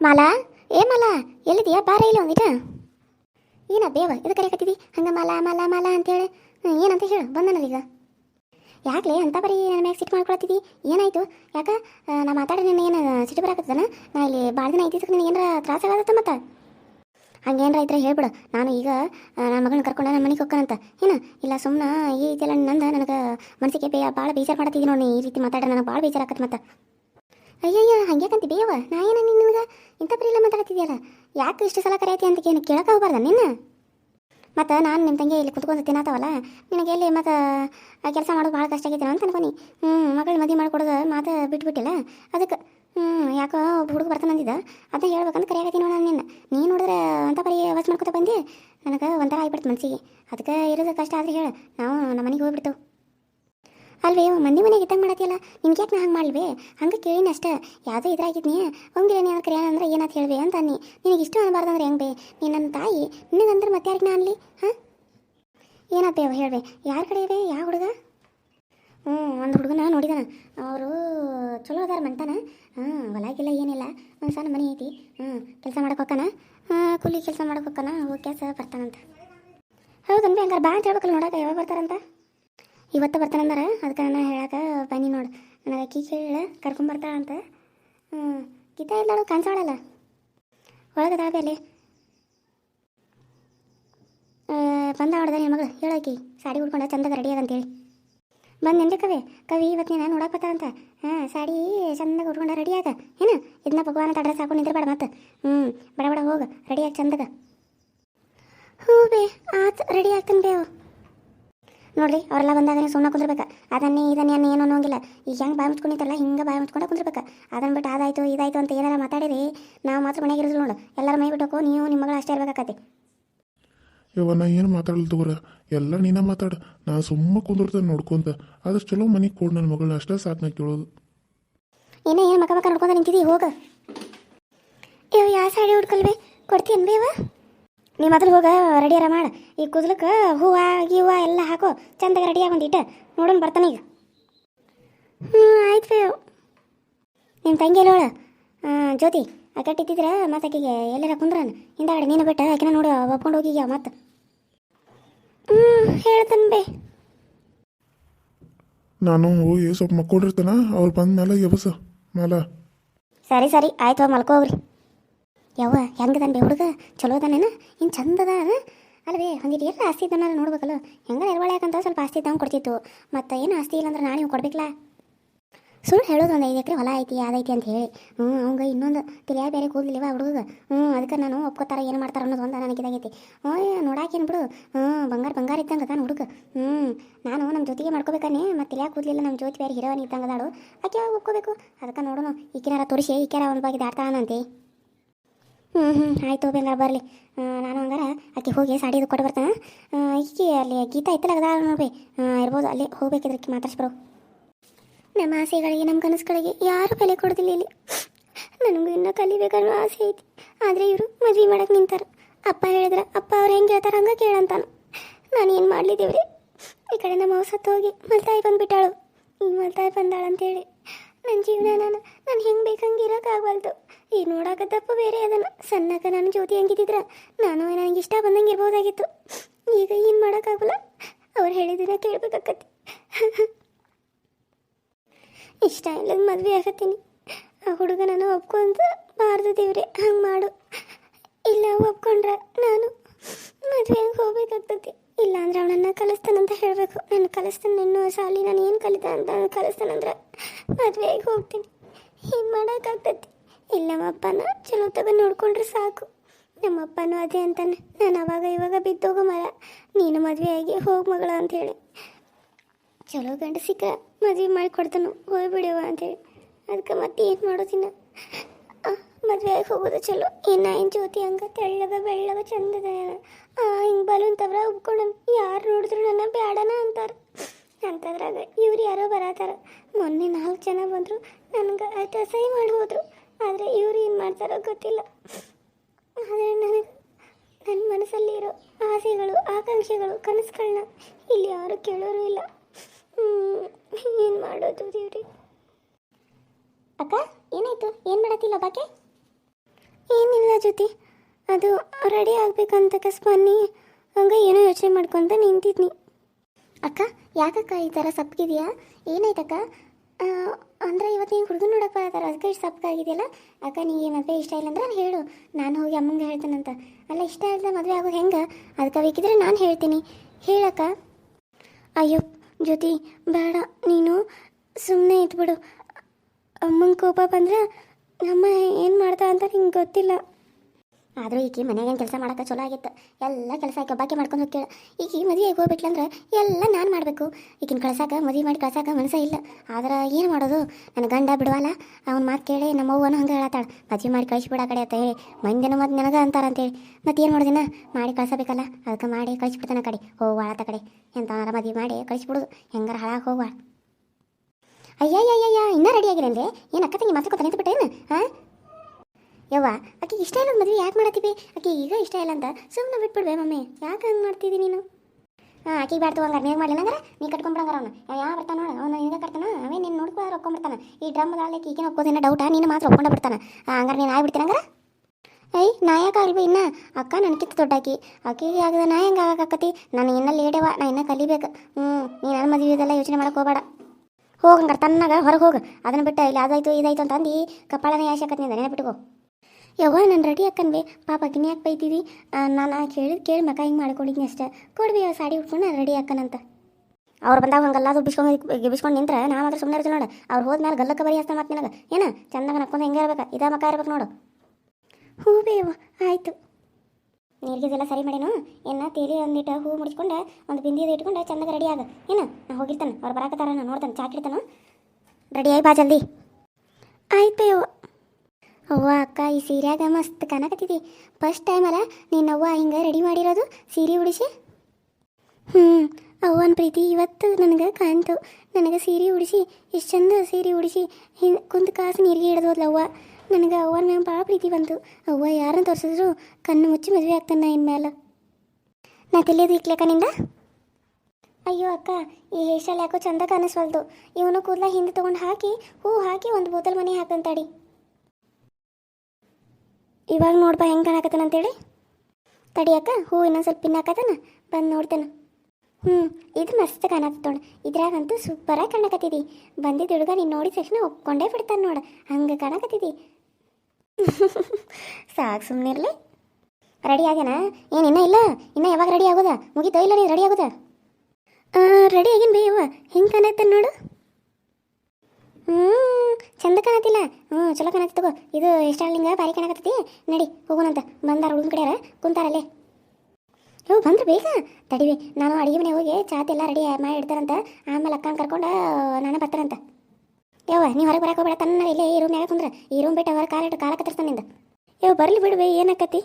ಮಾಲಾ? ಏ ಮಾಲಾ ಎಲ್ಲಿದೆಯಾ ಬಾರ ಇಲ್ಲ ಒಂದಿಟ ಏನ ಬೇವ ಇದು ಕರೆಯಕತ್ತಿದಿ ಹಂಗ ಮಾಲಾ ಮಾಲಾ ಮಾಲಾ ಅಂತೇಳಿ. ಏನಂತ ಹೇಳು, ಬಂದನಲ್ಲ ಈಗ. ಯಾಕೆ ಅಂತ ಬರೀ ನನ್ನ ಮ್ಯಾಗ ಸಿಟ್ಟು ಮಾಡ್ಕೊಳತ್ತಿದ್ದಿ ಏನಾಯ್ತು? ಯಾಕ? ನಾ ಮಾತಾಡಿ ನಿನ್ನ ಏನು, ಸಿಟ್ಟು ಬರಾಕತ್ತದನ? ನಾ ಇಲ್ಲಿ ಭಾಳ ದಿನ ಐತಿ ನಿನಗೆ ಏನಾರ ತ್ರಾಸ ಆಗತ್ತ ಮತ್ತೆ? ಹಂಗೇನ್ರ ಇದ್ರೆ ಹೇಳ್ಬಿಡು. ನಾನು ಈಗ ನನ್ನ ಮಗನ ಕರ್ಕೊಂಡು ನನ್ನ ಮನೆಗೆ ಹೋಗ್ಕನಂತ. ಏನ? ಇಲ್ಲ ಸುಮ್ಮನೆ ಈ ರೀತಿಯೆಲ್ಲ ನಂದ ನನಗೆ ಮನಸ್ಸಿಗೆ ಬೇ ಭಾಳ ಬೇಜಾರು ಮಾಡತ್ತಿದ್ದೀನಿ ನೋಡಿ ಈ ರೀತಿ ಮಾತಾಡ ನನಗೆ ಭಾಳ ಬೇಜಾರಾಗತ್ತೆ ಮತ್ತೆ. ಅಯ್ಯಯ್ಯ, ಹಂಗ್ಯಾಕಂತಿ ಬೇವ ನಾ ಏನ ನಿನಗೆ ಇಂಥ ಬರೀ ಇಲ್ಲ ಮಾತಾಡತ್ತಿದ್ಯಲ್ಲ ಯಾಕೆ ಇಷ್ಟು ಸಲ ಕರೆಯತಿ ಅಂತ ಏನು ಕೇಳಕ್ಕೆ ಹೋಗ್ಬಾರ್ದ ನಿನ್ನ? ಮತ್ತು ನಾನು ನಿಮ್ಮ ತಂಗಿ ಇಲ್ಲಿ ಕುತ್ಕೊಂಡು ತಿನ್ನತ್ತವಲ್ಲ ನಿನಗೆ ಎಲ್ಲಿ ಮತ್ತು ಕೆಲಸ ಮಾಡೋದು ಭಾಳ ಕಷ್ಟ ಆಗೈತೆ ಅಂತ ಅನ್ಕೊನಿ ಹ್ಞೂ ಮಗಳು ಮದುವೆ ಮಾಡ್ಕೊಡೋದು ಮಾತು ಬಿಟ್ಬಿಟ್ಟಿಲ್ಲ, ಅದಕ್ಕೆ ಹ್ಞೂ ಯಾಕೋ ಒಬ್ಬ ಹುಡುಗ ಬರ್ತಾನಂದಿದ್ದ ಅದನ್ನ ಹೇಳ್ಬೇಕಂತ ಕರೆಯಾಗತ್ತೀನಿ ನೋಡ ನಿನ್ನ. ನೀನು ನೋಡಿದ್ರೆ ಅಂತ ಪರಿ ವಾಚ್ ಮಾಡ್ಕೊತ ಬಂದಿ? ನನಗೆ ಒಂಥರ ಆಗ್ಬಿಡ್ತು ಮನಸ್ಸಿಗೆ ಅದಕ್ಕೆ ಇರೋದು ಕಷ್ಟ ಆದ್ರೆ ಹೇಳು, ನಾವು ನಮ್ಮ ಮನೆಗೆ ಹೋಗ್ಬಿಡ್ತೇವೆ. ಅಲ್ವೇ ಮಂದಿ ಮನೆಗೆ ಇದ್ದಂಗೆ ಮಾಡತ್ತಿಯಲ್ಲ ನಿನ್ಗೆ ಯಾಕೆ ನಾ ಹಂಗೆ ಮಾಡ್ಲ್ವೇ ಹಂಗೆ ಕೇಳಿನ ಅಷ್ಟೇ. ಯಾವುದೋ ಇದ್ರಾಗಿದ್ನಿ. ಹಂಗೆ ನೀನು ಕರೆಯೋಣ ಅಂದ್ರೆ ಏನಂತ ಹೇಳಿದೆ ಅಂತ ಅನ್ನಿ. ನಿನಗೆ ಇಷ್ಟು ಅನ್ನಬಾರ್ದು ಅಂದ್ರೆ ಹೆಂಗೆ ಬೇ? ನೀನು ನನ್ನ ತಾಯಿ ನಿನಗಂದ್ರೆ ಮತ್ತೆ ಯಾರಿಗೆ ನಾ ಅನ್ಲಿ? ಹಾಂ? ಏನಪ್ಪ ಹೇಳ್ಬೇ. ಯಾರ ಕಡೆ ಇವೆ ಯಾವ ಹುಡುಗ? ಹ್ಞೂ ಒಂದು ಹುಡುಗನ ನೋಡಿದಾನ. ಅವರು ಚಲೋ ಅದಾರ ಮಂತಾನ. ಹಾಂ, ಹೊಲಾಗಿಲ್ಲ ಏನಿಲ್ಲ. ಒಂದು ಸಣ್ಣ ಮನೆ ಐತಿ. ಹ್ಞೂ ಕೆಲಸ ಮಾಡಕ್ಕೆ ಹೋಗ್ತಾನ. ಕೂಲಿ ಕೆಲಸ ಮಾಡಕ್ಕೆ ಹೋಗ್ತಾನ. ಹೋಗಿ ಕೆಲಸ ಬರ್ತಾನಂತ. ಹೌದನ್ಬಿ ಹಂಗಾರೆ ಬಾ ಅಂತ ಹೇಳ್ಬೇಕಲ್ಲ ನೋಡಕ್ಕೆ ಯಾವಾಗ ಬರ್ತಾರಂತ? ಇವತ್ತು ಬರ್ತಾನಂದಾರ ಅದಕ್ಕೆ ನಾನು ಹೇಳಕ್ಕೆ ಬನ್ನಿ ನೋಡು. ನನಗೆ ಅಕ್ಕಿ ಕೇಳ ಕರ್ಕೊಂಬರ್ತಾಳಂತ ಹ್ಞೂ ಗೀತ ಇದ್ದಾಳು ಕಾಣಿಸೋಳಲ್ಲ ಒಳಗೆ ಅಲ್ಲಿ. ಬಂದ ಹೊಡೆದ ಹೆಣ್ಮಗಳು ಹೇಳಾಕಿ ಸಾಡಿ ಉಡ್ಕೊಂಡ ಚಂದಾಗ ರೆಡಿ ಆಗಂತೇಳಿ ಬಂದೇನ್ರಿ ಕವಿ. ಕವಿ ಇವತ್ತು ನೀನು ನೋಡಕ್ಕೆ ಅಂತ. ಹಾಂ, ಸಾಡಿ ಚಂದಾಗ ಉಟ್ಕೊಂಡ ರೆಡಿ ಆಗ. ಏನು? ಇದನ್ನ ಭಗವಾನ ತಡ್ರೆ ಸಾಕು ನಿಂದ್ರಬೇಡ ಮತ್ತೆ ಹ್ಞೂ ಬಡ ಬಡ ಹೋಗ. ಆಗಿ ಚಂದಾಗ. ಹ್ಞೂ ಬೇ ಆತ್ ರೆಡಿ ಆಗ್ತಾನೆ ಬೇವು ನೋಡ್ರಿ ಅವರೆಲ್ಲ ಬಂದ ನೀವು ಸುಮ್ಮನೆ ಕುಂದಿರ್ಬೇಕು. ಅದನ್ನೇ ಇದನ್ನೇ ಅನ್ನ ಏನು ಅನ್ನೋಂಗಿಲ್ಲ. ಈಗ ಹೆಂಗೆ ಬಾಯಿ ಮುಚ್ಕೊಂಡಿತ್ತಲ್ಲ ಹಿಂಗೆ ಬಾಯಿ ಮುಚ್ಕೊಂಡು ಕುಂದಿರ್ಬೇಕು. ಅದನ್ನ ಬಿಟ್ಟು ಅದಾಯ್ತು ಇದಾಯ್ತು ಅಂತ ಏನಾರ ಮಾತಾಡಿರಿ. ನಾವು ಮಾತ್ರ ಮನೆಗೆ ಇರೋದು ನೋಡು. ಎಲ್ಲರ ಮೈ ಬಿಟ್ಟೋಕು ನೀವು ನಿಮ್ಮ ಮಗಳು ಅಷ್ಟೇ ಇರ್ಬೇಕಾಕತಿ ಇವ ನಾ ಏನು ಮಾತಾಡಲ್ ತಗೋರ? ಎಲ್ಲ ನೀನ ಮಾತಾಡು. ನಾ ಸುಮ್ಮ ಕುಂದಿರ್ತೇನೆ ನೋಡ್ಕೊಂತ. ಆದಷ್ಟು ಚಲೋ ಮನೆಗೆ ಕೊಡು ನನ್ನ ಮಗಳನ್ನ ಅಷ್ಟೇ ಸಾಕು ನಾ ಕೇಳೋದು. ಏನೋ ಏನು ಮಕ ಮಕ ನೋಡ್ಕೊಂತ ನಿಂತಿದ್ದೀ ಹೋಗ. ಇವ್ ಯಾವ ಸಾಡಿ ಹುಡ್ಕಲ್ವೇ ಕೊಡ್ತೀನಿ ಬೇವ ನೀ ಮೊದಲು ಹೋಗ ರೆಡಿಯಾರ ಮಾಡ. ಈ ಕುದಲಕ್ಕೆ ಹೂವ ಗೀವ ಎಲ್ಲ ಹಾಕೋ ಚಂದಾಗ ರೆಡಿ ಆಗೊಂದಿಟ್ಟ ನೋಡೋಣ ಬರ್ತಾನೆ ಈಗ. ಹ್ಞೂ ಆಯ್ತು ರೀ ನಿಮ್ಮ ತಂಗಿ ಹೇಳೋಳ ಜ್ಯೋತಿ ಆ ಕಟ್ಟಿದ್ದಿದ್ರೆ ಮತ್ತೆ ಆಕೆಗೆ ಎಲ್ಲಾರ ಕುಂದ್ರನ? ಹಿಂದಾಗಡೆ ನೀನು ಬಿಟ್ಟು ಆಕೆನ ನೋಡು ಒಪ್ಕೊಂಡು ಹೋಗಿಗ್ಯಾವ ಮತ್ತೆ ಹ್ಞೂ ಹೇಳ್ತಾನೆ ಬೇ. ನಾನು ಹೋಗಿ ಸ್ವಲ್ಪ ಮಕ್ಕೊಂಡಿರ್ತೇನ ಅವ್ರು ಬಂದ ಮೇಲೆ ಎಬಸ ಮೇಲ. ಸರಿ ಸರಿ ಆಯ್ತು ಮಲ್ಕೋ ಹೋಗ್ರಿ ಹೆಂಗೆ ಬೇ ಹುಡುಗ? ಚಲೋ ಅದಾನೇನ? ಇನ್ನು ಚಂದದ ಅಲ್ವೇ ಒಂದಿಟ್ಟು ಎಲ್ಲ ಆಸ್ತಿ ಇದ್ದಾನ ನೋಡ್ಬೇಕಲ್ಲ. ಹೆಂಗ ನಿರ್ವಳೆ ಯಾಕಂತ ಸ್ವಲ್ಪ ಆಸ್ತಿ ಇದ್ದಂಗೆ ಕೊಡ್ತಿತ್ತು. ಮತ್ತು ಏನು ಆಸ್ತಿ ಇಲ್ಲ ಅಂದ್ರೆ ನಾನು ನೀವು ಕೊಡ್ಬೇಕಲ್ಲ ಸುಳ್ಳು ಹೇಳೋದು ಒಂದು ಐದು ಎಕರೆ ಹೊಲ ಐತಿ ಅದೈತಿ ಅಂತ ಹೇಳಿ. ಹ್ಞೂ ಅವಂಗ ಇನ್ನೊಂದು ತಿಳಿಯ ಬೇರೆ ಕೂದಲಿವ ಹುಡುಗ ಹ್ಞೂ ಅದಕ್ಕೆ ನಾನು ಒಪ್ಕೋತಾರ ಏನು ಮಾಡ್ತಾರ ಅನ್ನೋದು ಒಂದು ನನಗೆ ಇದಾಗೈತಿ. ಹ್ಞೂ ನೋಡಾಕೇನು ಬಿಡು. ಹ್ಞೂ ಬಂಗಾರ ಬಂಗಾರ ಇದ್ದಂಗೆ ಅದಾನ ಹುಡುಗ. ಹ್ಞೂ ನಾನು ನಮ್ಮ ಜೊತೆಗೆ ಮಾಡ್ಕೋಬೇಕಾನೆ ಮತ್ತು ತಿಳಿಯ ಕೂದಲಿಲ್ಲ ನಮ್ಮ ಜೊತೆ ಬೇರೆ ಹಿರೋವನ್ ಇದ್ದಂಗೆ ಅದಾಳು. ಆಕೆ ಒಪ್ಕೋಬೇಕು? ಅದಕ್ಕೆ ನೋಡೋಣ ಈಕಿನಾರ ತೋರಿಸಿ ಈಕೆನಾರ ಒಂದು ಬಾಗಿ ದಾಟ್ತಾಳಂತೆ ಹ್ಞೂ ಹ್ಞೂ ಆಯ್ತು ಬೆಂಗಾರ ಬರಲಿ. ನಾನು ಹಂಗಾರ ಆಕೆ ಹೋಗಿ ಸಾಡಿ ಇದು ಕೊಟ್ಟು ಬರ್ತಾನೆ. ಈಕೆ ಅಲ್ಲಿ ಗೀತಾ ಇತ್ತಲ್ಲ ನೋಡ್ಬಿ ಇರ್ಬೋದು ಅಲ್ಲಿ ಹೋಗ್ಬೇಕಿದ್ರೆ ಆಕೆ ಮಾತಾಡ್ಸ್ಬರೋ. ನಮ್ಮ ಆಸೆಗಳಿಗೆ, ನಮ್ಮ ಕನಸುಗಳಿಗೆ ಯಾರು ಬೆಲೆ ಕೊಡೋದಿಲ್ಲ ಇಲ್ಲಿ. ನನಗೂ ಇನ್ನೂ ಕಲಿಬೇಕನ್ನೋ ಆಸೆ ಐತಿ. ಆದರೆ ಇವರು ಮದುವೆ ಮಾಡಕ್ಕೆ ನಿಂತಾರೆ. ಅಪ್ಪ ಹೇಳಿದ್ರೆ, ಅಪ್ಪ ಅವ್ರು ಹೆಂಗೆ ಹೇಳ್ತಾರೆ ಹಂಗೆ ಕೇಳಂತಾನು ನಾನು ಏನು ಮಾಡಲಿದ್ದೀವಿ ರೀ ಈ ಕಡೆ ನಮ್ಮ ಸತ್ತು ಹೋಗಿ ಮಲ್ತಾಯಿ ಬಂದುಬಿಟ್ಟಾಳು. ಮಲ್ತಾಯಿ ಬಂದಾಳಂತೇಳಿ. ನನ್ನ ಜೀವನ ನಾನು ನಾನು ಹೆಂಗೆ ಬೇಕಂಗೆ ಇರೋಕ್ಕಾಗವಲ್ದು ಈ ನೋಡಾಕತ್ತಪ್ಪ ತಪ್ಪು ಬೇರೆ ಅದನ್ನು. ಸಣ್ಣಕ ನಾನು ಜ್ಯೋತಿ ಹಂಗಿದ್ದಿದ್ರ ನಾನು ನನಗೆ ಇಷ್ಟ ಬಂದಂಗೆ ಇರ್ಬೋದಾಗಿತ್ತು ಈಗ ಏನು ಮಾಡೋಕ್ಕಾಗಲ್ಲ? ಅವ್ರು ಹೇಳಿದಿನ ಕೇಳ್ಬೇಕಾಕತಿ ಇಷ್ಟ ಇಲ್ಲದ ಮದುವೆ ಆಗತ್ತೀನಿ. ಆ ಹುಡುಗ ನಾನು ಒಪ್ಕೊಂತ ಬಾರ್ದು ದೇವ್ರೆ, ಹಂಗೆ ಮಾಡು. ಇಲ್ಲ ಒಪ್ಕೊಂಡ್ರೆ ನಾನು ಮದುವೆಗೆ ಹೋಗ್ಬೇಕಾಗ್ತತಿ ಇಲ್ಲ ಅಂದ್ರೆ ಅವನನ್ನ ಕಲಿಸ್ತಾನಂತ ಹೇಳಬೇಕು. ನಾನು ಕಲಿಸ್ತಾನೆ ಇನ್ನೂ ಸಾಲಿ ನಾನು ಏನು ಕಲಿತ ಅಂತ ಕಲಿಸ್ತಾನಂದ್ರೆ ಮದುವೆಗೆ ಹೋಗ್ತೀನಿ. ಏನು ಮಾಡೋಕ್ಕಾಗ್ತತಿ ಇಲ್ಲ ನಮ್ಮಪ್ಪನ ಚಲೋ ತಗ ನೋಡ್ಕೊಂಡ್ರೆ ಸಾಕು. ನಮ್ಮಪ್ಪನೂ ಅದೇ ಅಂತಾನೆ. ನಾನು ಅವಾಗ ಇವಾಗ ಬಿದ್ದೋಗ ಮರ. ನೀನು ಮದುವೆಯಾಗಿ ಹೋಗಿ ಮಗಳ ಅಂಥೇಳಿ ಚಲೋ ಗಂಡ ಸಿಕ್ಕ ಮದುವೆ ಮಾಡಿಕೊಡ್ತಾನು. ಹೋಗ್ಬಿಡುವ ಅಂತೇಳಿ ಅದಕ್ಕೆ ಮತ್ತೆ ಏನು ಮಾಡೋದಿನ ಮದುವೆ ಆಗಿ ಹೋಗೋದು ಚಲೋ. ಇನ್ನ ಏನು ಜ್ಯೋತಿ ಹಂಗೆ ತೆಳ್ಳಗ ಬೆಳ್ಳಗ ಚಂದದ ಹಿಂಗೆ ಬಲೂನ್ ತವ್ರ ಉಬ್ಕೊಂಡು ಯಾರು ನೋಡಿದ್ರು ನನ್ನ ಬ್ಯಾಡನ ಅಂತಾರ. ಅಂತದ್ರಾಗ ಇವ್ರು ಯಾರೋ ಬರತಾರ. ಮೊನ್ನೆ ನಾಲ್ಕು ಜನ ಬಂದರು. ನನಗೆ ಅಸಹ್ಯ ಮಾಡಿ ಆದರೆ ಇವರು ಏನು ಮಾಡ್ತಾರೋ ಗೊತ್ತಿಲ್ಲ. ಆದರೆ ನನಗೆ ನನ್ನ ಮನಸ್ಸಲ್ಲಿರೋ ಆಸೆಗಳು, ಆಕಾಂಕ್ಷೆಗಳು ಕನಸುಗಳನ್ನ ಇಲ್ಲಿ ಯಾರು ಕೇಳೋರು ಇಲ್ಲ. ಏನು ಮಾಡೋದು ದೇವ್ರಿ? ಅಕ್ಕ, ಏನಾಯ್ತು? ಏನು ಮಾಡತ್ತಿಲ್ಲ ಬಾಕೆ? ಏನಿಲ್ಲ ಜ್ಯೋತಿ. ಅದು ರೆಡಿ ಆಗ್ಬೇಕಂತ ಕಸ್ ಬನ್ನಿ ಹಂಗೆ ಏನೋ ಯೋಚನೆ ಮಾಡ್ಕೊಂತ ನಿಂತಿದ್ನಿ. ಅಕ್ಕ, ಯಾಕಕ್ಕ ಈ ಥರ ಸಪ್ಪಗಿದೆಯಾ? ಏನಾಯ್ತಕ್ಕ? ಅಂದ್ರೆ ಇವತ್ತು ಏನು ಹುಡುಗನ ನೋಡಕ್ಕೆ ಬರತ್ತಾರ ಅದಕ್ಕೆ ಇಷ್ಟು ಸಪ್ಪಗಾಗಿದೆಯಲ್ಲ ಅಕ್ಕ, ನಿಂಗೆ ಮದುವೆ ಇಷ್ಟ ಇಲ್ಲ ಅಂದ್ರೆ ಹೇಳು. ನಾನು ಹೋಗಿ ಅಮ್ಮಂಗೆ ಹೇಳ್ತೇನಂತ ಅಲ್ಲ, ಇಷ್ಟ ಇಲ್ಲದೆ ಮದುವೆ ಆಗೋದು ಹೆಂಗೆ? ಅದಕ್ಕೆ ಬೇಕಿದ್ರೆ ನಾನು ಹೇಳ್ತೀನಿ. ಹೇಳಕ್ಕ ಅಯ್ಯೋ, ಜ್ಯೋತಿ, ಬೇಡ, ನೀನು ಸುಮ್ಮನೆ ಇದ್ಬಿಡು. ಅಮ್ಮಂಗೆ ಕೋಪ ಬಂದ್ರೆ ನಮ್ಮ ಏನು ಮಾಡ್ತಾ ಅಂತ ನಿಂಗೆ ಗೊತ್ತಿಲ್ಲ. ಆದರೂ ಈಕಿ ಮನೆಗೇನು ಕೆಲಸ ಮಾಡೋಕೆ ಚಲೋ ಆಗಿತ್ತು. ಎಲ್ಲ ಕೆಲಸ ಆಕೆ ಒಬ್ಬಾಕೆ ಮಾಡ್ಕೊಂಡು ಹೋಗ್ತೇಳ. ಈಕಿ ಮದುವೆ ಹೋಗ್ಬಿಟ್ಲಂದ್ರೆ ಎಲ್ಲ ನಾನು ಮಾಡಬೇಕು. ಈಕಿನ ಕಳ್ಸಾಕ, ಮದುವೆ ಮಾಡಿ ಕಳ್ಸಾಕ ಮನಸ್ಸೇ ಇಲ್ಲ. ಆದ್ರೆ ಏನು ಮಾಡೋದು? ನನ್ನ ಗಂಡ ಬಿಡವಲ್ಲ ಅವ್ನ ಮಾತು ಕೇಳಿ ನಮ್ಮ ಅವ್ವನು ಹಂಗೆ ಹೇಳತ್ತಾಳ. ಮದುವೆ ಮಾಡಿ ಕಳಿಸ್ಬಿಡ ಕಡೆ ಅಂತ ಹೇಳಿ. ಮಂದಿನ ಮತ್ತು ನನಗೆ ಅಂತಾರೆ ಅಂತೇಳಿ ಮತ್ತೆ ಏನು ಮಾಡೋದಿನ? ಮಾಡಿ ಕಳ್ಸಬೇಕಲ್ಲ. ಅದಕ್ಕೆ ಮಾಡಿ ಕಳಿಸ್ಬಿಡ್ತಾನೆ ಕಡೆ. ಹೋಗುವ ಆತ ಕಡೆ. ಎಂತ ಮದುವೆ ಮಾಡಿ ಕಳಿಸ್ಬಿಡೋದು. ಹೆಂಗಾರ ಹಾಳಾಗಿ ಹೋಗುವ ಅಯ್ಯಯ್ಯಯ್ಯ ಇನ್ನೂ ರೆಡಿ ಆಗಿರಂದ್ರೆ ಏನು ಅಕ್ಕ ತಂಗಿ ಮಾತಾಡ್ಕೊತ ನಿಂತ್ಬಿಟ್ಟೇನು ಹಾಂ ಯವ್ವ, ಆಕೆ ಇಷ್ಟ ಇಲ್ಲ ಮದುವೆ ಯಾಕೆ ಮಾಡತ್ತೀವಿ? ಆಕೆ ಈಗ ಇಷ್ಟ ಇಲ್ಲ ಅಂತ ಸುಮ್ಮನೆ ಬಿಟ್ಬಿಡ್ವೆ ಮಮ್ಮಿ. ಯಾಕೆ ಹಂಗೆ ಮಾಡ್ತಿದ್ದಿ ನೀನು? ಹಾಂ, ಆಕೆಗೆ ಬ್ಯಾಡ್ತು ಹಂಗಾರೆ ನೀವು ಮಾಡಲಿಲ್ಲ ಅಂದ್ರೆ ನೀ ಕಟ್ಕೊಂಡ್ಬಿಡಂಗಾರ ಅವನು. ಯಾವ ಬರ್ತಾನ ನೋಡು ಅವನು ಹಿಂಗೆ ಕಟ್ತಾನ, ಅವೇ ನೀನು ನೋಡ್ಕೊಂಡು ಒಪ್ಕೊಂಡ್ಬಿಡ್ತಾನೆ ಈ ಡ್ರಮ್ ದಾಳಕ್ಕೆ ಈಗಿನ ಒಪ್ಪೋದೇನೋ ಡೌಟಾ ನೀನು ಮಾತ್ರ ಒಪ್ಕೊಂಡು ಬಿಡ್ತಾನೆ ಹಂಗಾರೆ ನೀನು ಆಗಿಬಿಡ್ತೀನಿ ಹಂಗಾರ? ಏಯ್, ನಾ ಯಾಕೆ ಆಗ್ಲಿ ಇನ್ನ? ಅಕ್ಕ ನನಗಿಂತ ದೊಡ್ಡಾಕಿ ಆಕೆಗೆ ಆಗದ ನಾ ಹೆಂಗೆ ಆಗಾಕತಿ ನಾನು ಇನ್ನೂ ಲೇಡವ ನಾ ಇನ್ನೂ ಕಲಿಬೇಕು. ಹ್ಞೂ ನೀನು ನನ್ನ ಮದುವೆ ಇದೆಲ್ಲ ಯೋಚನೆ ಮಾಡಕ್ಕೆ ಹೋಗಬೇಡ. ಹೋಗಂಗಾರ ತನ್ನಾಗ ಹೊರಗೆ ಹೋಗು. ಅದನ್ನ ಬಿಟ್ಟು ಇಲ್ಲಿ ಅದಾಯ್ತು, ಇದಾಯ್ತು ಅಂತ ಅಂದು. ಕಪ್ಪಾಳನೇ ಯಾಶಕತ್ನಿಂದ ನೆನಪಿಟ್ಕೋ ಯವ್ವ, ನಾನು ರೆಡಿ ಹಾಕನ್ವಿ ಪಾಪ ಗಿನಿ ಯಾಕೆ ಬೈತಿದಿ. ನಾನು ಕೇಳಿದ್ ಕೇಳಿ ಮಕ ಹಿಂಗೆ ಮಾಡ್ಕೊಂಡಿದ್ನಿ ಅಷ್ಟೇ. ಕೊಡ್ಬಿ ಆ ಸಾಡಿ ಉಟ್ಕೊಂಡು ನಾನು ರೆಡಿ ಹಾಕನಂತ ಅವ್ರು ಬಂದಾಗ ಹಂಗಲ್ಲ, ಅದು ಬಿಸ್ಕೊಂಡು ಬಿಸ್ಕೊಂಡು ನಿಂತ್ರೆ. ನಾ ಮಾತ್ರ ಸುಮ್ಮನೆ ಇರ್ತೀನಿ ನೋಡು. ಅವ್ರು ಹೋದ್ಮೇಲೆ ಗಲ್ಲಕ್ಕೆ ಬರಿ ಹಾಸ್ತಾ ಮತ್ತೆ ನಿನಗೆ. ಏನ? ಚಂದಾಗ ನಕ್ಕೊಂಡು ಹೆಂಗೆ ಇರ್ಬೇಕು? ಇದ ಮಕ ಇರ್ಬೇಕು ನೋಡು. ಹೂ ಬೇವ ಆಯಿತು. ನೀರಿಗೆಲ್ಲ ಸರಿ ಮಾಡೇನು? ಏನ ತೇಲಿ ಒಂದಿಟ್ಟು ಹೂ ಮುಡಿಸ್ಕೊಂಡು ಒಂದು ಬಿಂದಿದು ಇಟ್ಕೊಂಡು ಚಂದಾಗ ರೆಡಿ ಆಗ. ಏನ? ನಾ ಹೋಗಿರ್ತಾನೆ. ಅವ್ರು ಬರಾಕತ್ತಾರ ನಾನು ನೋಡ್ತಾನೆ. ಚಾಕಿಡ್ತಾನು ರೆಡಿ ಆಯ್ ಬಾ ಜಲ್ದಿ. ಆಯ್ತು ಯವ್ವ. ಅವ್ವ, ಅಕ್ಕ, ಈ ಸೀರ್ಯಾಗ ಮಸ್ತ್ ಕನಕತ್ತಿದಿ ಫಸ್ಟ್ ಟೈಮ್ ಅಲ್ಲ, ನಿನ್ನ ಅವ್ವ ಹಿಂಗೆ ರೆಡಿ ಮಾಡಿರೋದು? ಸೀರೆ ಉಡಿಸಿ? ಹ್ಞೂ ಅವ್ವನ ಪ್ರೀತಿ ಇವತ್ತು ನನಗೆ ಕಾಣ್ತು. ನನಗೆ ಸೀರೆ ಉಡಿಸಿ, ಎಷ್ಟು ಚಂದ ಸೀರೆ ಉಡಿಸಿ ಹಿಂಗೆ ಕುಂತ ಕಾಸು ನೀರಿಗೆ ಹಿಡ್ದೋದ್ಲ ಅವ್ವ. ನನಗೆ ಅವ್ವನ ಮ್ಯಾಗ ಭಾಳ ಪ್ರೀತಿ ಬಂತು. ಅವ್ವ ಯಾರನ್ನ ತೋರಿಸಿದ್ರು ಕಣ್ಣು ಮುಚ್ಚಿ ಮದುವೆ ಆಗ್ತಾನೆ ಇನ್ಮೇಲೆ ನಾ ತಿಳಿಯೋದು ಇಕ್ಲೇಕ ನಿಂದ? ಅಯ್ಯೋ ಅಕ್ಕ, ಈ ಹೇರ್ ಯಾಕೋ ಚಂದ ಕಾಣಿಸ್ವಲ್ದು. ಇವನು ಕೂದಲ ಹಿಂದೆ ತೊಗೊಂಡು ಹಾಕಿ, ಹೂ ಹಾಕಿ ಒಂದು ಬೋತಲ್ ಮನೆ ಹಾಕಂತಾಡಿ. ಇವಾಗ ನೋಡ್ಬ ಹೆಂಗೆ ಕಾಣಕತ್ತಾನ ಅಂತೇಳಿ. ತಡಿಯಕ್ಕ, ಹೂ ಇನ್ನೊಂದು ಸ್ವಲ್ಪ ಪಿನ್ ಹಾಕತಾನ, ಬಂದು ನೋಡ್ತೇನೆ. ಹ್ಞೂ ಇದು ಮಸ್ತ್ ಕಾಣತ್ತ ನೋಡು ಇದ್ರಾಗಂತೂ ಸೂಪರಾಗಿ ಕಾಣಕತ್ತಿದಿ. ಬಂದಿದ್ದ ಹುಡುಗ ನೀನು ನೋಡಿದ ತಕ್ಷಣ ಒಪ್ಕೊಂಡೇ ಬಿಡ್ತಾನೆ ನೋಡು, ಹಂಗೆ ಕಾಣಕತ್ತಿದಿ. ಸಾಕು ಸುಮ್ಮನೆ ಇರಲಿ. ರೆಡಿ ಆಗ್ಯಾನ? ಏನು ಇನ್ನೂ ಇಲ್ಲ? ಇನ್ನೂ ಯಾವಾಗ ರೆಡಿ ಆಗೋದ? ಮುಗಿತೋ ಇಲ್ಲ ನೀನು ರೆಡಿ ಆಗೋದ? ರೆಡಿ ಆಗಿನ ಬೇ ಅವ ಹೆಂಗೆ ಕಾಣತ್ತಾನ ನೋಡು. ಚಂದ ಕಾಣತಿಲ್ಲ. ಹ್ಞೂ, ಚಲೋ ಕಾಣತ್ತೆ ತಗೋ. ಇದು ಸ್ಟಾರ್ಲಿಂಗ ಬಾರಿ ಕಾಣಕತ್ತೈತಿ. ನಡಿ, ಹೋಗೋಣಂತ. ಬಂದಾರ ಹುಡುಗನ ಕಡೆಯಾರ ಕುಂತಾರಲ್ಲೇ. ಹ್ಞೂ ಬಂದ್ರೆ ಬೇಗ? ತಡಿವಿ. ನಾನು ಅಡುಗೆ ಮನೆ ಹೋಗಿ ಚಾತ್ ಎಲ್ಲ ರೆಡಿ ಮಾಡಿ ಇಡ್ತಾರಂತ ಆಮೇಲೆ ಅಕ್ಕನ ಕರ್ಕೊಂಡು ನಾನು ಬರ್ತಾರಂತ ಯವ್ವ ನೀವು ಹೊರಗೆ ಬರಕ್ಕೆ ಹೋಗ್ಬೇಡ. ತನ್ನ ಇಲ್ಲೇ ಈ ರೂಮ್ನಾಗ ಕುಂದ್ರೆ. ಈ ರೂಮ್ ಬಿಟ್ಟು ಹೊರಗೆ ಕಾಲಿಟ್ಟು ಕಾಲ ನಿಂದ. ಯೋ ಬರಲಿ ಬಿಡುವೆ ಏನಕ್ಕತ್ತಿ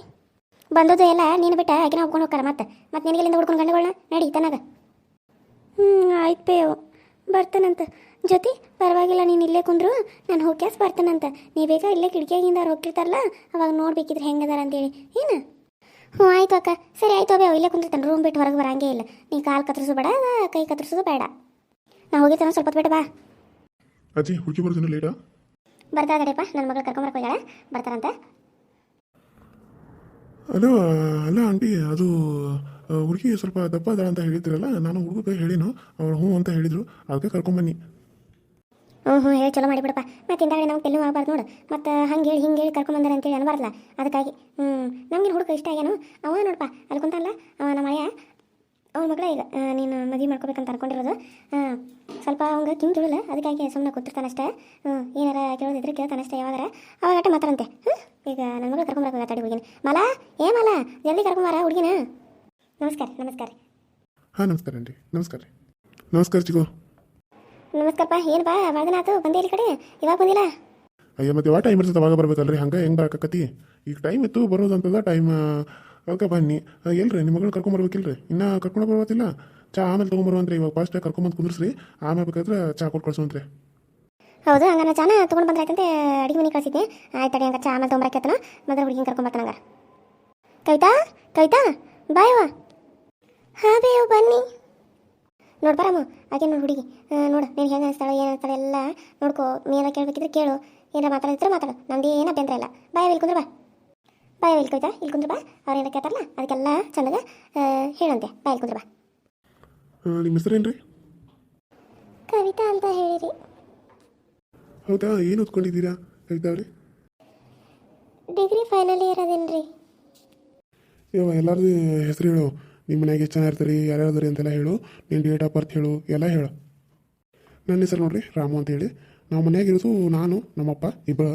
ಬಂದದ್ದು ಎಲ್ಲ ನೀನು ಬಿಟ್ಟ ಆಗಿನ ಹೋಗ್ಕೊಂಡು ಹೋಗ್ತಾರೆ ಮತ್ತೆ. ಮತ್ತೆ ನಿನಗೆಲ್ಲಿಂದ ಹುಡ್ಕೊಂಡು ಗಂಡುಗಳನ್ನ ನಡಿ ತನಗ ಹ್ಞೂ ಆಯ್ತು ಬೇವು ಬರ್ತಾನಂತ. ಜೊತೆ ಪರವಾಗಿಲ್ಲ ನೀನು ಇಲ್ಲೇ ಕುಂದ್ರು. ನಾನು ಹೋಗ್ಯಾಸ್ ಬರ್ತಾನಂತ. ಬೇಕಾ ಇಲ್ಲೇ ಕಿಟಕಿಯಾಗಿಂದ ಅವ್ರು ಹೋಗ್ತಿರ್ತಾರಲ್ಲ ಅವಾಗ ನೋಡ್ಬೇಕಿದ್ರೆ ಹೆಂಗದಾರ ಅಂತೇಳಿ. ಏನು? ಹ್ಞೂ ಆಯ್ತು ಅಕ್ಕ. ಸರಿ ಆಯ್ತು ಅಬ್ಯಾವ ಇಲ್ಲೇ ಕುಂದಿರ್ತಾನೆ. ರೂಮ್ ಬಿಟ್ಟು ಹೊರಗೆ ಬರಂಗೇ ಇಲ್ಲ. ನೀ ಕಾಲು ಕತ್ತರಿಸು ಬೇಡ ಕೈ ಕತ್ತರಿಸೋದು ಬೇಡ. ನಾ ಹೋಗಿರ್ತಾನೆ ಸ್ವಲ್ಪ ಹೊತ್ತು ಬಿಟ್ಟು ಬಾ. ಅಜ್ಜಿ ಹುಡುಕಿ ಬರ್ತೀನಿ ಲೇಟಾ ಬರ್ತಾ ನನ್ನ ಮಗಳು ಕರ್ಕೊಂಬರಕ್ಕೆ ಹೋಗ್ಯಾಳ. ಬರ್ತಾರಂತೆ. ಹಲೋ ಅಲ್ಲ ಆಂಟಿ ಅದು ಹುಡುಗಿ ಸ್ವಲ್ಪ ದಪ್ಪ ಅದ ಅಂತ ಹೇಳಿದ್ರಲ್ಲ, ನಾನು ಹುಡುಗ ಹೇಳಿನು, ಅವ್ರು ಹ್ಞೂ ಅಂತ ಹೇಳಿದ್ರು, ಅದಕ್ಕೆ ಕರ್ಕೊಂಬನ್ನಿ ಹ್ಞೂ ಹ್ಞೂ, ಹೇಳಿ, ಚಲೋ ಮಾಡಿಬಿಡಪ್ಪ. ಮತ್ತೆ ಇಂದಾಗ ನಮ್ಗೆ ತೆಲು ಆಗಬಾರ್ದು ನೋಡು. ಮತ್ತೆ ಹಂಗೆ ಹೇಳಿ, ಹಿಂಗೆ ಹೇಳಿ ಕರ್ಕೊಂಬಂದಾರೆ ಅಂತೇಳಿ ಅನ್ಬಾರ್ದಲ್ಲ ಅದಕ್ಕಾಗಿ. ಹ್ಞೂ ನಮ್ಗೆ ಹುಡುಗ ಇಷ್ಟ ಆಗ್ಯಾನು? ಅವ ನೋಡಪ್ಪ, ಅಲ್ಲಿ ಕುಂತಲ್ಲ ಅವ ನಮ್ಮ ಅಯ್ಯ, ಅವ್ನ ಮಗಳ ಈಗ ನೀನು ಮದುವೆ ಮಾಡ್ಕೋಬೇಕಂತ ಅನ್ಕೊಂಡಿರೋದು. ಹಾಂ ಸ್ವಲ್ಪ ಅವಂಗೆ ಕಿಂಗ್ ಕೇಳಲ್ಲ ಅದಕ್ಕಾಗಿ ಸುಮ್ಮನೆ ಕೂತಿರ್ತಾನಷ್ಟೇ ಹ್ಞೂ, ಏನಾರ ಕೇಳೋದಿದ್ರೆ ಕೇಳ್ತಾನಷ್ಟೇ ಯಾವಾಗಾರ. ಅವಾಗ ಮಾತಾಡಂತೆ. ಹ್ಞೂ, ಈಗ ನನ್ನ ಮಗಳು ಕರ್ಕೊಂಬರಕ್ಕೆ ತಡಿ ಹೋಗಿನಿ. ಮಲ, ಏ ಮಲ, ಜಲ್ದಿ ಕರ್ಕೊಂಬಾರ ಹುಡುಗಿನ. ನಮಸ್ಕಾರ ನಮಸ್ಕಾರ. ಹಾಂ ನಮಸ್ಕಾರ ಆಂಟಿ ನಮಸ್ಕಾರ. ರೀ ನಮಸ್ಕಾರ ಚಿಗೋ. ನಮಸ್ಕಾರಪ್ಪ ಏನು ಬಾ ಭಾಳ ದಿನ ಆತು ಬಂದೇ ಇಲ್ಲಿ ಕಡೆ ಇವಾಗ ಬಂದಿಲ್ಲ? ಅಯ್ಯ ಮತ್ತೆ ಯಾವ ಟೈಮ್ ಇರ್ತದೆ ಅವಾಗ ಬರ್ಬೇಕಲ್ರಿ ಹಂಗೆ ಹೆಂಗೆ ಬರಕತ್ತಿ ಈಗ ಟೈಮ್ ಇತ್ತು ಬರೋದಂತದ ಟೈಮ್ ಅದಕ್ಕೆ ಬನ್ನಿ ಎಲ್ರಿ ನಿಮ್ಮ ಮಗಳು ಕರ್ಕೊಂಬರ್ಬೇಕಿಲ್ರಿ ಇನ್ನೂ ಕರ್ಕೊಂಡು ಬರ್ಬೋದಿಲ್ಲ ಚಾ ಆಮೇಲೆ ತೊಗೊಂಬರುವಂತ್ರಿ ಇವಾಗ ಫಸ್ಟ್ ಕರ್ಕೊಂಬಂದು ಕುಂದ್ರಿಸ್ರಿ ಆಮೇಲೆ ಬೇಕಾದ್ರೆ ಚಾ ಕೊಟ್ಟು ಕಳ್ಸೋಂತ್ರಿ ಹೌದು ಹಂಗಾರೆ ಚಾನ ತೊಗೊಂಡು ಬಂದ್ರೆ ಆಯ್ತಂತೆ ಅಡಿಗೆ ಮನೆ ಕಳ್ಸಿದ್ದೆ. ಆಯ್ತು ಅಡಿ ಹಂಗಾರೆ ಚಾ ಆಮೇಲೆ ತೊಗೊಂಬರಕ್ಕೆ ಮೊದಲು ಹುಡುಗಿನ ಕರ್ಕೊಂಬರ್ತಾನ ಹಂಗಾರೆ ಕವಿತಾ ಕವಿತಾ ಬಾಯವ್ವ. ಹಾಂ ಬೇವು ಬನ್ನಿ. ನೋಡ್ ಬರಮ್ಮ ಆಕೆ ನೋಡಿ ಹುಡುಗಿ. ನೋಡು ನೀನು ಹೆಂಗೆ ಅನಿಸ್ತಾಳೆ ಏನು ಅನಿಸ್ತಾಳೆ ಎಲ್ಲ ನೋಡ್ಕೋ. ನೀ ನೀನ ಕೇಳಬೇಕಿದ್ರೆ ಕೇಳು. ಏನಾರ ಮಾತಾಡಿದ್ರೆ ಮಾತಾಡು. ನಮ್ದು ಏನು ಅಭ್ಯಂತರ ಇಲ್ಲ. ಬಾಯ ಇಲ್ಲಿ ಕುಂದ್ರ ಬಾ. ಬಾಯ ಇಲ್ಲಿ ಕೊಯ್ತಾ ಇಲ್ಲಿ ಕುಂದ್ರ ಬಾ. ಅವ್ರೇನು ಕೇಳ್ತಾರಲ್ಲ ಅದಕ್ಕೆಲ್ಲ ಚಂದಾಗ ಹೇಳಂತೆ. ಬಾ ಇಲ್ಲಿ ಕುಂದ್ರ ಬಾ. ನಿಮ್ಮ ಹೆಸರು ರೀ ಕವಿತಾ ಅಂತ ಹೇಳಿರಿ. ಹೌದಾ ಏನು ಓದ್ಕೊಂಡಿದ್ದೀರಾ ಕವಿತಾ ಅವ್ರಿ? ಡಿಗ್ರಿ ಫೈನಲ್ ಇಯರ್ ಅದೇನ್ರಿ. ಎಲ್ಲರದು ಹೆಸರು ಹೇಳು. ನಿಮ್ಮ ಮನ್ಯಾಗ ಎಷ್ಟು ಜನ ಇರ್ತೀರಿ, ಯಾರ್ಯಾರು ಅದಾರಿ ಅಂತೆಲ್ಲ ಹೇಳು. ನಿನ್ನ ಡೇಟ್ ಆಫ್ ಬರ್ತ್ ಹೇಳು, ಎಲ್ಲ ಹೇಳು. ನನ್ನ ಹೆಸರು ನೋಡ್ರಿ ರಾಮು ಅಂತೇಳಿ ನಾವು ಮನ್ಯಾಗ ಇರೋದು ನಾನು, ನಮ್ಮಪ್ಪ ಇಬ್ಬರು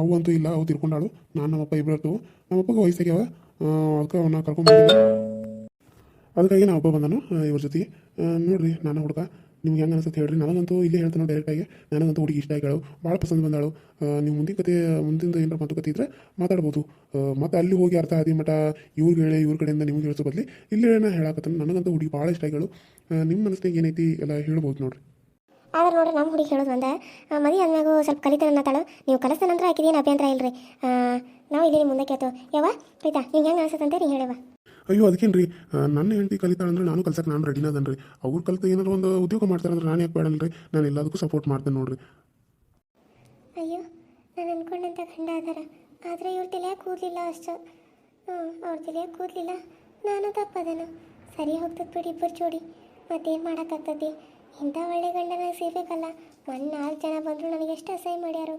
ಅವು ಇಲ್ಲ ಅವು ತಿರ್ಕೊಂಡಾಳು ನಾನು, ನಮ್ಮಪ್ಪ ಇಬ್ಬರು ಇರ್ತೀವಿ. ನಮ್ಮಪ್ಪಗೆ ವಯಸ್ಸಾಗ್ಯಾವ. ಅದಕ್ಕೆ ಅವನ್ನ ಕರ್ಕೊಂಡ್ಬಂದಿಲ್ಲ ಅದಕ್ಕಾಗಿ ನಾ ಒಬ್ಬ ಬಂದನು ಇವ್ರ ಜೊತೆ ನೋಡ್ರಿ, ನಾನು ಹುಡುಗ. ನಿಮ್ಗೆ ಹೆಂಗೆ ಅನಿಸುತ್ತೆ ಹೇಳ್ರಿ? ನನಗಂತೂ ಇಲ್ಲೇ ಹೇಳ್ತಾನೆ ಡೈರೆಕ್ಟಾಗಿ ನನಗಂತೂ ಹುಡುಗಿ ಇಷ್ಟ ಆಗ್ಯಾಳು ಭಾಳ ಪಸಂದ ಬಂದಾಳು. ನೀವು ಮುಂದಿನ ಕತೆ ಮುಂದಿಂದ ಏನಾರ ಮಾತುಕತೆ ಇದ್ರೆ ಮಾತಾಡ್ಬೋದು. ಮತ್ತು ಅಲ್ಲಿ ಹೋಗಿ ಅರ್ಥ ಆದಿ ಮಠ ಇವ್ರಿಗೆ ಹೇಳಿ ಇವ್ರ ಕಡೆಯಿಂದ ನಿಮ್ಗೆ ಹೇಳಿಸೋ ಬದಲಿ ಇಲ್ಲೇ ನಾ ಹೇಳಕತ್ತಾನೆ. ನನಗಂತೂ ಹುಡುಗಿ ಭಾಳ ಇಷ್ಟ ಆಗ್ಯಾಳು ಆ, ನಿಮ್ಮ ಮನಸ್ಸಿನಾಗ ಏನೈತಿ ಎಲ್ಲ ಹೇಳ್ಬೋದು ನೋಡ್ರಿ. ಆದ್ರೆ ನೋಡ್ರಿ ನಮ್ಮ ಹುಡುಗಿ ಹೇಳೋದು ಒಂದ. ಮದಿ ಆದ್ಮ್ಯಾಗು ಸ್ವಲ್ಪ ಕಲಿತಾನೆ ಅನ್ನತಾಳು ನೀವು ಕಲಿಸ್ತಾನ ನಂತರ ಅಭ್ಯಂತರ ಇಲ್ರಿ? ನಾವು ಇಲ್ಲಿ ಮುಂದೆ ಕೇಳ್ತೇವೆ ಯಾವ ಪ್ರೀತಾ ನಿಂಗೆ ಹೆಂಗೆ ಅನಿಸುತ್ತಂತೆ ನೀ ಹೇಳವ ಅಯ್ಯೋ, ಅದಕ್ಕೇನ್ರಿ? ನನ್ನ ಹೆಂಡತಿ ಕಲಿತಾಳಂದ್ರೆ ನಾನು ಕಲ್ಸಕ್ಕೆ ನಾನು ರೆಡಿನ ಅದನ್ರಿ. ಅವ್ರು ಕಲಿತು ಏನಾದ್ರು ಒಂದು ಉದ್ಯೋಗ ಮಾಡ್ತಾರಂದ್ರೆ ನಾನು ಯಾಕೆ ಬೇಡಲ್ರಿ? ನಾನು ಎಲ್ಲದಕ್ಕೂ ಸಪೋರ್ಟ್ ಮಾಡ್ತೇನೆ ನೋಡ್ರಿ. ಅಯ್ಯೋ, ನಾನು ಅನ್ಕೊಂಡಂತ ಗಂಡ ಅದರ. ಆದ್ರೆ ಇವ್ರ ತಲೆಯಾಗ ಕೂದಲಿಲ್ಲ ಅಷ್ಟು. ಹ್ಮ್, ಅವ್ರ ತಲೆಯಾಗ ಕೂದಲಿಲ್ಲ. ನಾನು ತಪ್ಪದನು ಸರಿ ಹೋಗ್ತದೆ ಬಿಡಿ ಇಬ್ಬರು ಜೋಡಿ. ಮತ್ತೇನು ಮಾಡೋಕ್ಕಾಗ್ತದೆ? ಇಂಥ ಒಳ್ಳೆ ಗಂಡನ ಸೇರ್ಬೇಕಲ್ಲ. ಒಂದು ನಾಲ್ಕು ಜನ ಬಂದರು ನನಗೆ ಎಷ್ಟು ಅಸಹ್ಯ ಮಾಡ್ಯಾರು.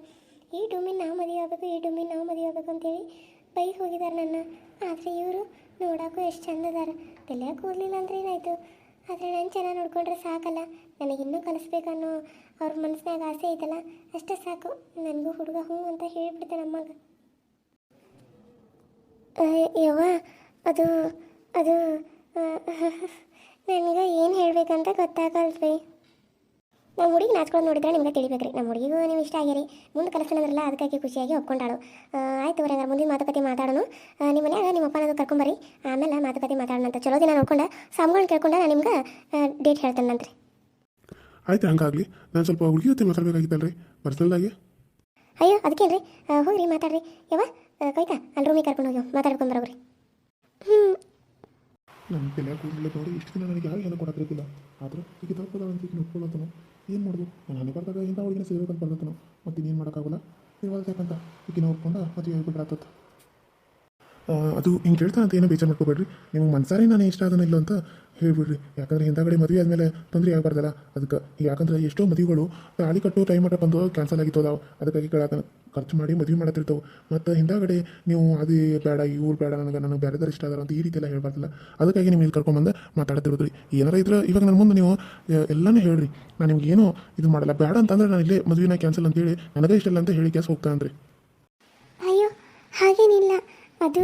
ಈ ಡುಮಿನ್ ನಾವು ಮದುವೆ ಆಗಬೇಕು, ಈ ಡುಮಿನ್ ನಾವು ಮದುವೆ ಆಗಬೇಕು ಅಂತೇಳಿ ಬೈಕ್ ಹೋಗಿದ್ದಾರೆ ನನ್ನ. ಆದರೆ ಇವರು ನೋಡೋಕ್ಕೂ ಎಷ್ಟು ಚಂದ ಅದಾರ. ತಲೆಯಾಗ ಕೂರ್ಲಿಲ್ಲ ಅಂದ್ರೆ ಏನಾಯಿತು? ಆದರೆ ನಾನು ಚೆನ್ನಾಗಿ ನೋಡ್ಕೊಂಡ್ರೆ ಸಾಕಲ್ಲ. ನನಗೆ ಇನ್ನೂ ಕಲಿಸ್ಬೇಕನ್ನೋ ಅವ್ರ ಮನಸ್ಸಿನಾಗ ಆಸೆ ಐತಲ್ಲ? ಅಷ್ಟೇ ಸಾಕು. ನನಗೂ ಹುಡುಗ ಹ್ಞೂ ಅಂತ ಹೇಳಿಬಿಡ್ತೆ ನಮ್ಮಗ ಯವ್ವ, ಅದು ಅದು ನನಗೆ ಏನು ಹೇಳಬೇಕಂತ ಗೊತ್ತಾಗಲ್ರಿ. ನಮ್ಮ ಹುಡುಗಿ ನಾಚ್ಕೊಂಡು ನೋಡಿದ್ರೆ ನಿಮ್ಗೆ ತಿಳಿಬೇಕ್ರಿ. ನಮ್ಮ ಹುಡುಗಿಗೂ ನೀವು ಇಷ್ಟ ಆಗ್ಯಾರಿ. ಮುಂದೆ ಕಲಿಸ್ತಾನಂದ್ರಲ್ಲ ಅದಕ್ಕಾಗಿ ಖುಷಿಯಾಗಿ ಒಪ್ಕೊಂಡಾಳು. ಆಯ್ತು ಅವ್ರ ಮುಂದಿನ ಮಾತುಕತೆ ಮಾತಾಡೋಣ. ನಿಮ್ಮ ಮನ್ಯಾಗ ನಿಮ್ಮ ಅಪ್ಪನದು ಕರ್ಕೊಂಬರಿ ಆಮೇಲೆ ಮಾತುಕತೆ ಮಾತಾಡೋಣ ಅಂತ. ಚಲೋ ದಿನ ನೋಡ್ಕೊಂಡು ಸಾಮ್ಗಳನ್ನ ಕೇಳ್ಕೊಂಡು ನಾನು ನಿಮ್ಗೆ ಡೇಟ್ ಹೇಳ್ತೇನೆ ನಂತ್ರಿ. ಆಯ್ತು ಹಂಗಾಗಲಿ. ನಾನು ಸ್ವಲ್ಪ ಹುಡುಗಿ ಜೊತೆ ಮಾತಾಡಬೇಕಾಗಿತ್ತಲ್ರಿ. ಪರ್ಸನಲ್ಲಾಗಿ ಅಯ್ಯೋ ಅದಕ್ಕೇನ್ರಿ? ಹೋಗ್ರಿ ಮಾತಾಡ್ರಿ. ಯಾವ ಕೈತಾ ಅಲ್ಲಿ ರೂಮಿಗೆ ಕರ್ಕೊಂಡು ಹೋಗಿ ಮಾತಾಡ್ಕೊಂಡು ಬರೋಗ್ರಿ. ಹ್ಞೂ ನಮ್ಮ ಬೆಲೆ ನೋಡಿ ಇಷ್ಟು ದಿನ ನನಗೆ ಯಾರು ಏನೋ ಕೊಡಕ್ಕಿಲ್ಲ ಆದರೂ ಈಗ ತಪ್ಪದ ಅಂತ ಈಗ ನೋಡ್ಕೊಳತ್ತನು ಏನು ಮಾಡೋದು? ನಾನು ಹಣೆ ಬರ್ದಾಗ ಇಂಥ ಹುಡುಗಿನ ಸೇರ್ಬೇಕಂತ ಬರ್ದತ್ತನು ಮತ್ತು ಇನ್ನೇನು ಮಾಡೋಕ್ಕಾಗಲ್ಲ? ಇವಾಗ ಯಾಕಂತ? ಈಗಿನ ಒಪ್ಕೊಂಡ ಮದುವೆ ಆಗ್ಬಿಟ್ರಾತತ್ ಅದು ಹಿಂಗೆ ಕೇಳ್ತಾನೆ ಅಂತ ಏನೋ ಬೇಜಾರು ಮಾಡ್ಕೋಬೇಡ್ರಿ. ನಿಮ್ಗೆ ಮನ್ಸಾರಿ ನಾನು ಇಷ್ಟ ಅದನ್ನ ಇಲ್ಲ ಅಂತ ಹೇಳ್ಬಿಡ್ರಿ. ಯಾಕಂದ್ರೆ ಹಿಂದಾಗಡೆ ಮದುವೆ ಆದಮೇಲೆ ತೊಂದರೆ ಆಗಬಾರ್ದಲ್ಲ. ಅದಕ್ಕೆ ಯಾಕಂದ್ರೆ ಎಷ್ಟೋ ಮದುವೆಗಳು ತಾಳಿ ಕಟ್ಟೋ ಟೈಮ್ ಮಟ್ಟ ಬಂದು ಕ್ಯಾನ್ಸಲ್ ಆಗಿತ್ತು ಅದಕ್ಕಾಗಿ ಕೇಳಾತ ಖರ್ಚು ಮಾಡಿ ಮದುವೆ ಮಾಡತ್ತಿರ್ತಾವೆ. ಮತ್ತು ಹಿಂದಾಗಡೆ ನೀವು ಅದು ಬೇಡ ಇವ್ರು ಬೇಡ, ನನಗೆ ನನಗೆ ಬೇರೆದಾರು ಇಷ್ಟ ಅದಾರ ಅಂತ ಈ ರೀತಿ ಎಲ್ಲ ಹೇಳ್ಬಾರ್ದಲ್ಲ. ಅದಕ್ಕಾಗಿ ನೀವು ಇಲ್ಲಿ ಕರ್ಕೊಂಬಂದು ಮಾತಾಡ್ತಿರೋದ್ರಿ ಏನಾರ ಇದ್ರೆ ಇವಾಗ ನನ್ನ ಮುಂದೆ ನೀವು ಎಲ್ಲಾನು ಹೇಳ್ರಿ. ನಾನು ನಿಮ್ಗೆ ಏನೋ ಇದು ಮಾಡಲ್ಲ. ಬೇಡ ಅಂತಂದ್ರೆ ನಾನು ಇಲ್ಲೇ ಮದುವೆನ ಕ್ಯಾನ್ಸಲ್ ಅಂತೇಳಿ ನನಗೆ ಇಷ್ಟ ಇಲ್ಲ ಅಂತ ಹೇಳಿ ಕ್ಯಾಸ್ ಹೋಗ್ತಾ ರೀ ಅಯ್ಯೋ, ಹಾಗೇನಿಲ್ಲ. ಅದು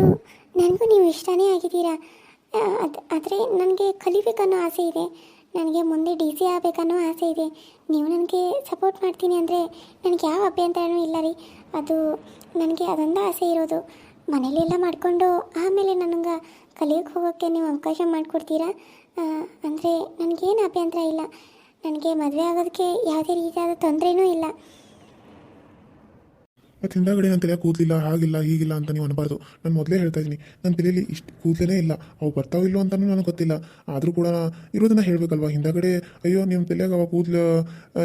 ನನಗೂ ನೀವು ಇಷ್ಟನೇ ಆಗಿದ್ದೀರಾ? ಅದು, ಆದರೆ ನನಗೆ ಕಲಿಬೇಕನ್ನೋ ಆಸೆ ಇದೆ. ನನಗೆ ಮುಂದೆ ಡಿ ಸಿ ಆಗಬೇಕನ್ನೋ ಆಸೆ ಇದೆ. ನೀವು ನನಗೆ ಸಪೋರ್ಟ್ ಮಾಡ್ತೀನಿ ಅಂದರೆ ನನಗೆ ಯಾವ ಅಭ್ಯಂತರನೂ ಇಲ್ಲ ರೀ. ಅದು ನನಗೆ ಅದೊಂದು ಆಸೆ ಇರೋದು. ಮನೇಲೆಲ್ಲ ಮಾಡಿಕೊಂಡು ಆಮೇಲೆ ನನಗೆ ಕಲಿಯೋಕ್ಕೆ ಹೋಗೋಕ್ಕೆ ನೀವು ಅವಕಾಶ ಮಾಡಿಕೊಡ್ತೀರಾ? ಅಂದರೆ ನನಗೇನು ಅಭ್ಯಂತರ ಇಲ್ಲ. ನನಗೆ ಮದುವೆ ಆಗೋದಕ್ಕೆ ಯಾವುದೇ ರೀತಿಯಾದ ತೊಂದರೆನೂ ಇಲ್ಲ. ಮತ್ತು ಹಿಂದಾಗಡೆ ನನ್ನ ತಲೆಯಾಗ ಕೂದಲಿಲ್ಲ, ಹಾಗಿಲ್ಲ, ಹೀಗಿಲ್ಲ ಅಂತ ನೀವು ಅನ್ಬಾರ್ದು. ನಾನು ಮೊದಲೇ ಹೇಳ್ತಾ ಇದ್ದೀನಿ ನನ್ನ ತಲೆಯಲ್ಲಿ ಇಷ್ಟು ಕೂದಲೇ ಇಲ್ಲ. ಅವು ಬರ್ತಾವ ಇಲ್ಲೋ ಅಂತಲೂ ನನಗೆ ಗೊತ್ತಿಲ್ಲ. ಆದರೂ ಕೂಡ ಇರೋದನ್ನ ಹೇಳಬೇಕಲ್ವ? ಹಿಂದಾಗಡೆ, ಅಯ್ಯೋ ನಿಮ್ಮ ತಲೆಯಾಗ ಅವಾಗ ಕೂದಲು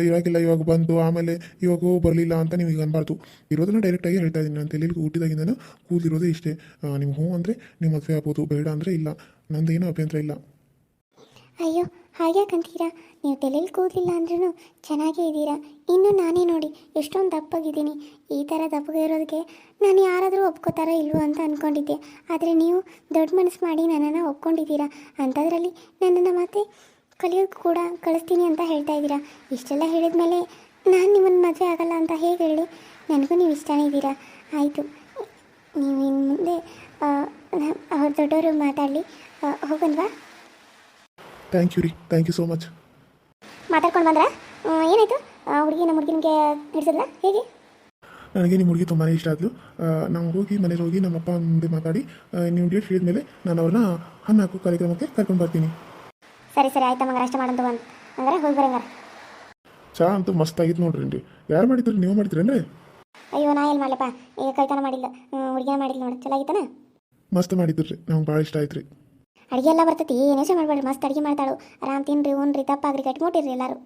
ಇವಾಗಿಲ್ಲ, ಇವಾಗ ಬಂತು ಆಮೇಲೆ ಇವಾಗ ಬರಲಿಲ್ಲ ಅಂತ ನೀವು ಈಗ ಅನ್ಬಾರ್ದು. ಇರೋದನ್ನ ಡೈರೆಕ್ಟಾಗಿ ಹೇಳ್ತಾ ಇದ್ದೀನಿ. ನನ್ನ ತಲೆಯಲ್ಲಿ ಹುಟ್ಟಿದಾಗಿಂದನೂ ಕೂದಲಿರೋದೇ ಇಷ್ಟೇ. ನಿಮ್ಗೆ ಹ್ಞೂ ಅಂದರೆ ನಿಮ್ಮ ಮದುವೆ ಆಗ್ಬೋದು, ಬೇಡ ಅಂದರೆ ಇಲ್ಲ. ನಂದೇನೂ ಅಭ್ಯಂತರ ಇಲ್ಲ. ಅಯ್ಯೋ, ಹಾಗ್ಯಾಕಂತೀರಾ? ನೀವು ತಲೆಯಲ್ಲಿ ಕೂದಲಿಲ್ಲ ಅಂದ್ರೂ ಚೆನ್ನಾಗೇ ಇದ್ದೀರಾ? ಇನ್ನು ನಾನೇ ನೋಡಿ ಎಷ್ಟೊಂದು ದಪ್ಪಗಿದ್ದೀನಿ. ಈ ಥರ ದಪ್ಪಗೆ ಇರೋದಕ್ಕೆ ನಾನು ಯಾರಾದರೂ ಒಪ್ಕೋತಾರೋ ಇಲ್ವೋ ಅಂತ ಅಂದ್ಕೊಂಡಿದ್ದೆ ಆದರೆ ನೀವು ದೊಡ್ಡ ಮನಸ್ಸು ಮಾಡಿ ನನ್ನನ್ನು ಒಪ್ಕೊಂಡಿದ್ದೀರಾ? ಅಂಥದ್ರಲ್ಲಿ ನನ್ನನ್ನು ಮತ್ತೆ ಕಲಿಯೋಕ್ಕೆ ಕೂಡ ಕಳಿಸ್ತೀನಿ ಅಂತ ಹೇಳ್ತಾ ಇದ್ದೀರಾ? ಇಷ್ಟೆಲ್ಲ ಹೇಳಿದ ಮೇಲೆ ನಾನು ನಿಮ್ಮನ್ನು ಮದುವೆ ಆಗಲ್ಲ ಅಂತ ಹೇಗೆ ಹೇಳಿ? ನನಗೂ ನೀವು ಇಷ್ಟನೇ ಇದ್ದೀರಾ? ಆಯಿತು. ನೀವು ಇನ್ನು ಮುಂದೆ ಅವ್ರ ದೊಡ್ಡವರು ಮಾತಾಡಲಿ. ಹೋಗನ್ವಾ ಥ್ಯಾಂಕ್ ಯು ರೀ ಥ್ಯಾಂಕ್ ಯು ಸೋ ಮಚ್ ಮಾತಾಡ್ಕೊಂಡು ಬಂದ್ರ? ಏನಾಯ್ತು? ಹುಡುಗಿ ನಮ್ಮ ಹುಡುಗಿ ನಿಮಗೆ ಹಿಡಿಸಿದ್ಲ ಹೇಗೆ? ನನಗೆ ನಿಮ್ಮ ಹುಡುಗಿ ತುಂಬಾ ಇಷ್ಟ ಆದ್ಲು. ನಾವು ಹೋಗಿ ಮನೆಗೆ ಹೋಗಿ ನಮ್ಮ ಅಪ್ಪ ಮುಂದೆ ಮಾತಾಡಿ ನೀವು ಡೇಟ್ ಹೇಳಿದ್ಮೇಲೆ ನಾನು ಅವ್ರನ್ನ ಹಣ್ಣು ಹಾಕೋ ಕಾರ್ಯಕ್ರಮಕ್ಕೆ ಕರ್ಕೊಂಡು ಬರ್ತೀನಿ. ಸರಿ ಸರಿ ಆಯ್ತಾ ಮಗ ಅಷ್ಟ ಮಾಡಂತ ಬಂದು ಹಂಗಾರೆ ಹೋಗಿ ಬರಂಗಾರ ಚಾ ಅಂತೂ ಮಸ್ತ್ ಆಗಿತ್ತು ನೋಡ್ರಿ ಯಾರು ಮಾಡಿದ್ರು ನೀವು ಮಾಡಿದ್ರೇನ್ರಿ ಅಯ್ಯೋ ನಾ ಏನು ಮಾಡ್ಲಪ್ಪ? ಈಗ ಕೈತನ ಮಾಡಿಲ್ಲ ಹುಡುಗಿನ ಮಾಡಿಲ್ಲ ನೋಡಿ. ಚಲೋ ಆಗಿತ್ತಾನ? ಮಸ್ತ್ ಮಾಡಿದ್ರಿ ನಮ್ಗೆ ಭಾಳ ಇಷ್ಟ ಆಯ್ತು ರೀ. ಅಡುಗೆ ಎಲ್ಲ ಬರ್ತೈತಿ, ಏನೇ ಮಾಡಬೇಡ್ರಿ, ಮಸ್ತ್ ಅಡುಗೆ ಮಾಡ್ತಾಳು. ಆರಾಮ್ ತಿನ್ರಿ, ಉಣ್ರಿ ದಪ್ಪಾಗ್ರಿ ಗಟ್ಟಿ ಮುಟ್ಟಿರಿ ಎಲ್ಲರೂ.